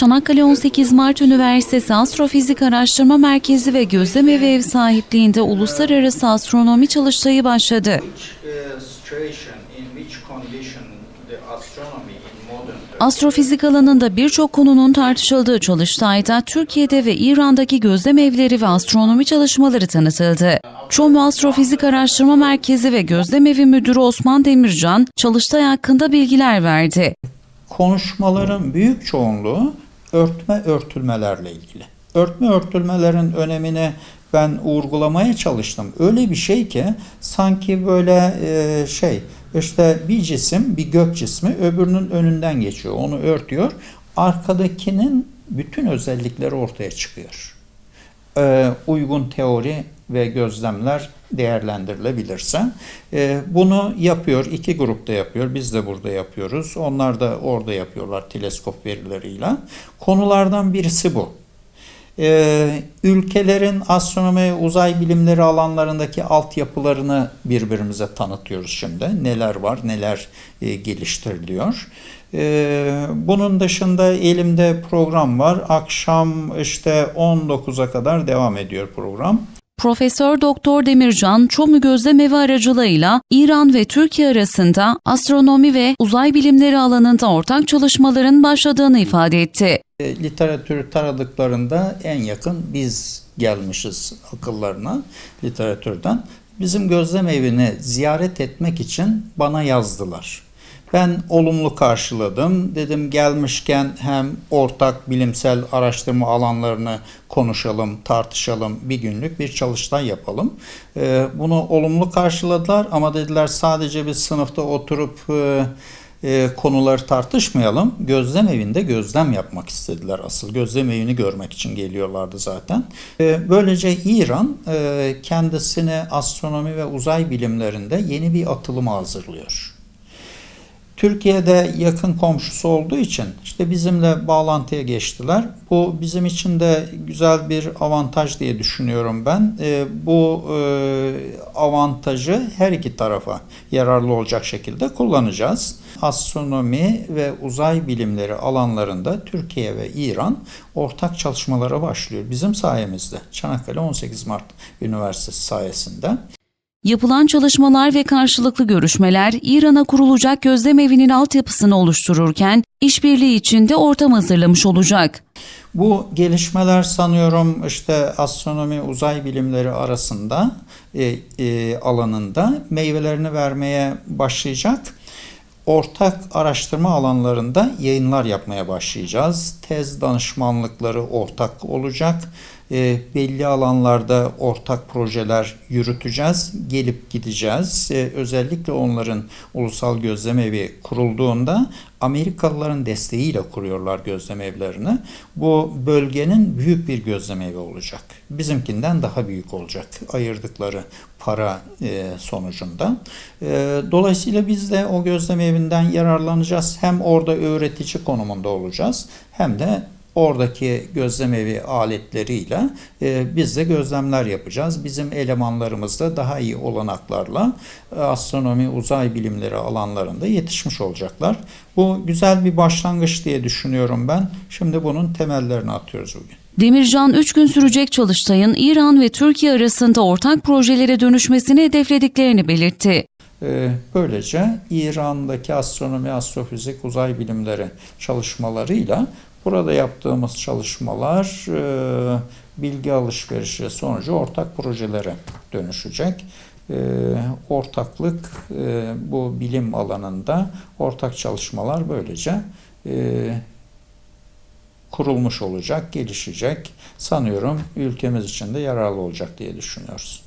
Çanakkale 18 Mart Üniversitesi Astrofizik Araştırma Merkezi ve Gözlemevi ev sahipliğinde uluslararası astronomi çalıştayı başladı. uh, Astrofizik alanında birçok konunun tartışıldığı çalıştayda Türkiye'de ve İran'daki gözlem evleri ve astronomi çalışmaları tanıtıldı. Çomu Astrofizik Araştırma Merkezi ve Gözlemevi Müdürü Osman Demircan çalıştay hakkında bilgiler verdi. konuşmaların büyük çoğunluğu örtme örtülmelerle ilgili. Örtme örtülmelerin önemini ben vurgulamaya çalıştım. Öyle bir şey ki sanki böyle e, şey işte bir cisim bir gök cismi öbürünün önünden geçiyor. Onu örtüyor. Arkadakinin bütün özellikleri ortaya çıkıyor. E, uygun teori ve gözlemler değerlendirilebilirse. E, bunu yapıyor, iki grupta yapıyor. Biz de burada yapıyoruz. Onlar da orada yapıyorlar teleskop verileriyle. Konulardan birisi bu. E, ülkelerin astronomi, uzay bilimleri alanlarındaki altyapılarını birbirimize tanıtıyoruz şimdi. Neler var, neler e, geliştiriliyor. E, bunun dışında elimde program var. Akşam işte 19'a kadar devam ediyor program. Profesör Doktor Demircan, Çomu Gözlem Evi aracılığıyla İran ve Türkiye arasında astronomi ve uzay bilimleri alanında ortak çalışmaların başladığını ifade etti. E, literatürü taradıklarında en yakın biz gelmişiz akıllarına literatürden. Bizim gözlem evini ziyaret etmek için bana yazdılar. Ben olumlu karşıladım. Dedim gelmişken hem ortak bilimsel araştırma alanlarını konuşalım, tartışalım, bir günlük bir çalıştay yapalım. E, Bunu olumlu karşıladılar ama dediler sadece biz sınıfta oturup e, e, konuları tartışmayalım. Gözlem evinde gözlem yapmak istediler asıl. Gözlem evini görmek için geliyorlardı zaten. E, böylece İran e, kendisine astronomi ve uzay bilimlerinde yeni bir atılımı hazırlıyor. Türkiye'de yakın komşusu olduğu için işte bizimle bağlantıya geçtiler. Bu bizim için de güzel bir avantaj diye düşünüyorum ben. E, bu e, avantajı her iki tarafa yararlı olacak şekilde kullanacağız. Astronomi ve uzay bilimleri alanlarında Türkiye ve İran ortak çalışmalara başlıyor. Bizim sayemizde Çanakkale 18 Mart Üniversitesi sayesinde. Yapılan çalışmalar ve karşılıklı görüşmeler İran'a kurulacak gözlem evinin altyapısını oluştururken işbirliği için de ortam hazırlamış olacak. Bu gelişmeler sanıyorum işte astronomi uzay bilimleri arasında e, e, alanında meyvelerini vermeye başlayacak. Ortak araştırma alanlarında yayınlar yapmaya başlayacağız. Tez danışmanlıkları ortak olacak. E, belli alanlarda ortak projeler yürüteceğiz. Gelip gideceğiz. E, özellikle onların ulusal gözlem evi kurulduğunda Amerikalıların desteğiyle kuruyorlar gözlem evlerini. Bu bölgenin büyük bir gözlem evi olacak. Bizimkinden daha büyük olacak ayırdıkları para e, sonucunda. E, dolayısıyla biz de o gözlem evinden yararlanacağız. Hem orada öğretici konumunda olacağız hem de oradaki gözlem evi aletleriyle e, biz de gözlemler yapacağız. Bizim elemanlarımız da daha iyi olanaklarla e, astronomi, uzay bilimleri alanlarında yetişmiş olacaklar. Bu güzel bir başlangıç diye düşünüyorum ben. Şimdi bunun temellerini atıyoruz bugün. Demircan 3 gün sürecek çalıştayın İran ve Türkiye arasında ortak projelere dönüşmesini hedeflediklerini belirtti. Ee, Böylece İran'daki astronomi, astrofizik, uzay bilimleri çalışmalarıyla burada yaptığımız çalışmalar e, bilgi alışverişi sonucu ortak projelere dönüşecek. Ee, Ortaklık e, bu bilim alanında ortak çalışmalar böylece e, kurulmuş olacak, gelişecek. Sanıyorum ülkemiz için de yararlı olacak diye düşünüyoruz.